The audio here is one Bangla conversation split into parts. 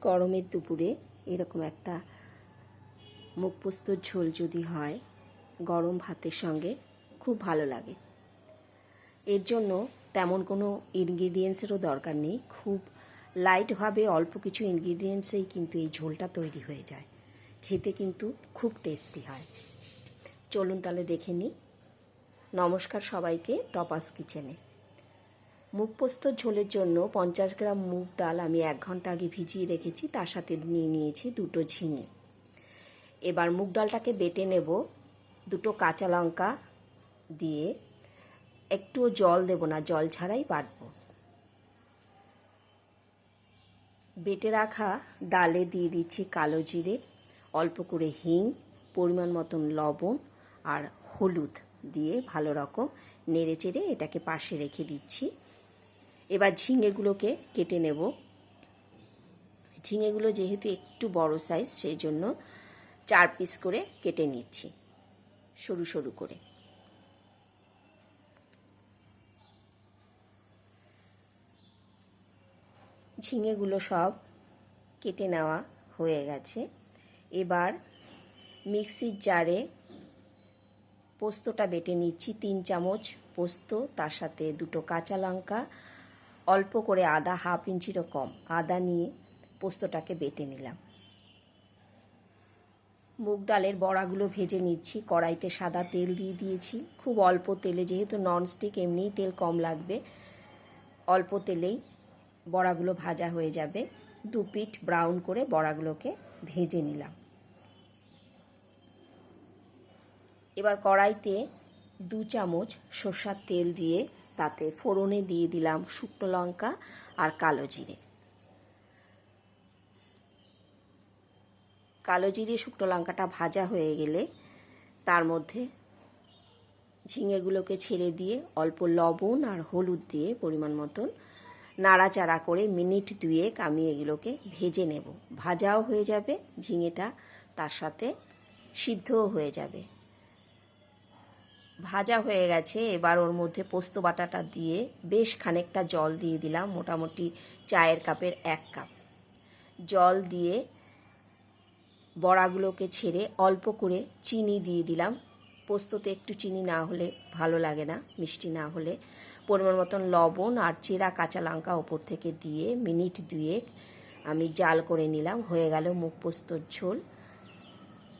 গরমের দুপুরে এরকম একটা মুখ পোস্তর ঝোল যদি হয়, গরম ভাতের সঙ্গে খুব ভালো লাগে। এর জন্য তেমন কোনো ইনগ্রিডিয়েন্টসেরও দরকার নেই। খুব লাইটভাবে অল্প কিছু ইনগ্রিডিয়েন্টসেই কিন্তু এই ঝোলটা তৈরি হয়ে যায়। খেতে কিন্তু খুব টেস্টি হয়। চলুন তাহলে দেখে নিই। নমস্কার সবাইকে, তপাস কিচেনে। মুগ ঝোলের জন্য পঞ্চাশ গ্রাম মুগ ডাল আমি এক ঘণ্টা আগে ভিজিয়ে রেখেছি, তার সাথে নিয়ে নিয়েছি দুটো ঝিঙে। এবার মুগ ডালটাকে বেটে নেব, দুটো কাঁচা লঙ্কা দিয়ে। একটুও জল দেব না, জল ছাড়াই বাটব। বেটে রাখা ডালে দিয়ে দিচ্ছি কালো জিরে, অল্প করে হিং, পরিমাণ মতন লবণ আর হলুদ দিয়ে ভালো রকম নেড়ে চেড়ে এটাকে পাশে রেখে দিচ্ছি। এবার ঝিঙেগুলোকে কেটে নেব। ঝিঙেগুলো যেহেতু একটু বড় সাইজ সেই জন্য চার পিস করে কেটে নিচ্ছি, সরু সরু করে। ঝিঙেগুলো সব কেটে নেওয়া হয়ে গেছে। এবার মিক্সির জারে পোস্তটা বেটে নিচ্ছি, তিন চামচ পোস্ত, তার সাথে দুটো কাঁচা লঙ্কা অল্প করে আদা হাফ ইঞ্চিরও কম। আদা নিয়ে পোস্তটাকে বেটে নিলাম। মুগ ডালের বড়াগুলো ভেজে নিচ্ছি। কড়াইতে সাদা তেল দিয়ে দিয়েছি। খুব অল্প তেলে, যেহেতু ননস্টিক, এমনিই তেল কম লাগবে। অল্প তেলেই বড়াগুলো ভাজা হয়ে যাবে। দু পিঠ ব্রাউন করে বড়াগুলোকে ভেজে নিলাম। এবার কড়াইতে দু চামচ সর্ষার তেল দিয়ে তাতে ফোড়নে দিয়ে দিলাম শুকনো লঙ্কা আর কালো জিরে। কালো জিরে শুকনো লঙ্কাটা ভাজা হয়ে গেলে তার মধ্যে ঝিঙেগুলোকে ছেড়ে দিয়ে অল্প লবণ আর হলুদ দিয়ে পরিমাণ মতন নাড়াচাড়া করে মিনিট দুয়েক আমি এগুলোকে ভেজে নেব। ভাজাও হয়ে যাবে, ঝিঙেটা তার সাথে সিদ্ধও হয়ে যাবে। ভাজা হয়ে গেছে। এবার ওর মধ্যে পোস্ত বাটাটা দিয়ে বেশ খানিকটা জল দিয়ে দিলাম, মোটামুটি চায়ের কাপের এক কাপ। জল দিয়ে বড়াগুলোকে ছেড়ে অল্প করে চিনি দিয়ে দিলাম। পোস্ততে একটু চিনি না হলে ভালো লাগে না, মিষ্টি না হলে। পরিমাণ মতন লবণ আর চেরা কাঁচা লঙ্কা ওপর থেকে দিয়ে মিনিট দুয়েক আমি জাল করে নিলাম। হয়ে গেল মুখ পোস্তর ঝোল।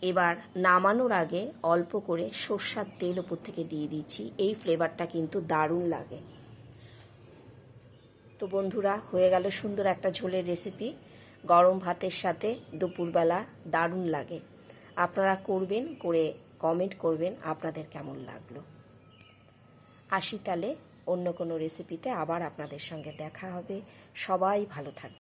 এবার নামানোর আগে অল্প করে সর্ষার তেল ওপর থেকে দিয়ে দিচ্ছি। এই ফ্লেভারটা কিন্তু দারুণ লাগে। তো বন্ধুরা, হয়ে গেল সুন্দর একটা ঝোলের রেসিপি গরম ভাতের সাথে দুপুরবেলা দারুণ লাগে। আপনারা করবেন, করে কমেন্ট করবেন আপনাদের কেমন লাগল। আসি তাহলে অন্য কোনো রেসিপিতে আবার আপনাদের সঙ্গে দেখা হবে। সবাই ভালো থাকবে